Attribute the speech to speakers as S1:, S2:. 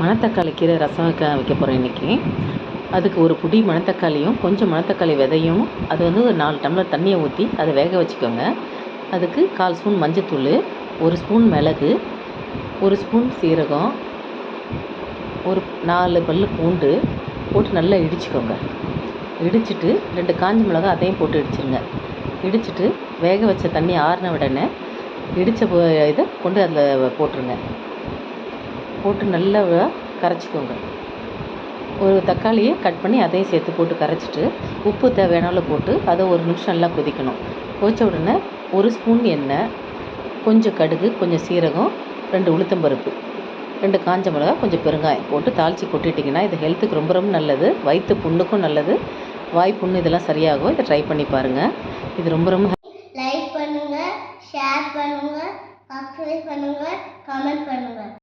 S1: மணத்தக்காளி கீரை ரசம் வைக்க வைக்க போகிறேன் இன்றைக்கி அதுக்கு ஒரு புடி மணத்தக்காளியும் கொஞ்சம் மணத்தக்காளி விதையும் அது வந்து ஒரு நாலு டம்ளர் தண்ணியை ஊற்றி அதை வேக வச்சுக்கோங்க. அதுக்கு கால் ஸ்பூன் மஞ்சத்தூள் ஒரு ஸ்பூன் மிளகு ஒரு ஸ்பூன் சீரகம் ஒரு நாலு பல் பூண்டு போட்டு நல்லா இடிச்சுக்கோங்க. இடிச்சிட்டு ரெண்டு காஞ்ச மிளகா அதையும் போட்டு இடிச்சிருங்க. இடிச்சிட்டு வேக வச்ச தண்ணி ஆறின உடனே இடித்த இதை கொண்டு அதில் போட்டுருங்க. போட்டு நல்லா கரைச்சிக்கோங்க. ஒரு தக்காளியை கட் பண்ணி அதையும் சேர்த்து போட்டு கரைச்சிட்டு உப்பு தேவையான அளவு போட்டு அதை ஒரு நிமிஷம் நல்லா கொதிக்கணும். கொதித்த உடனே ஒரு ஸ்பூன் எண்ணெய் கொஞ்சம் கடுகு கொஞ்சம் சீரகம் ரெண்டு உளுத்தம்பருப்பு ரெண்டு காஞ்ச மிளகா கொஞ்சம் பெருங்காயம் போட்டு தாளித்து கொட்டிட்டிங்கன்னா இது ஹெல்த்துக்கு ரொம்ப ரொம்ப நல்லது. வயிற்று புண்ணுக்கும் நல்லது. வாய் புண்ணு இதெல்லாம் சரியாகும். இதை ட்ரை பண்ணி பாருங்கள் இது ரொம்ப ரொம்ப
S2: லைக் பண்ணுங்கள் ஷேர் பண்ணுங்கள் சப்ஸ்கிரைப் பண்ணுங்கள் கமெண்ட் பண்ணுங்கள்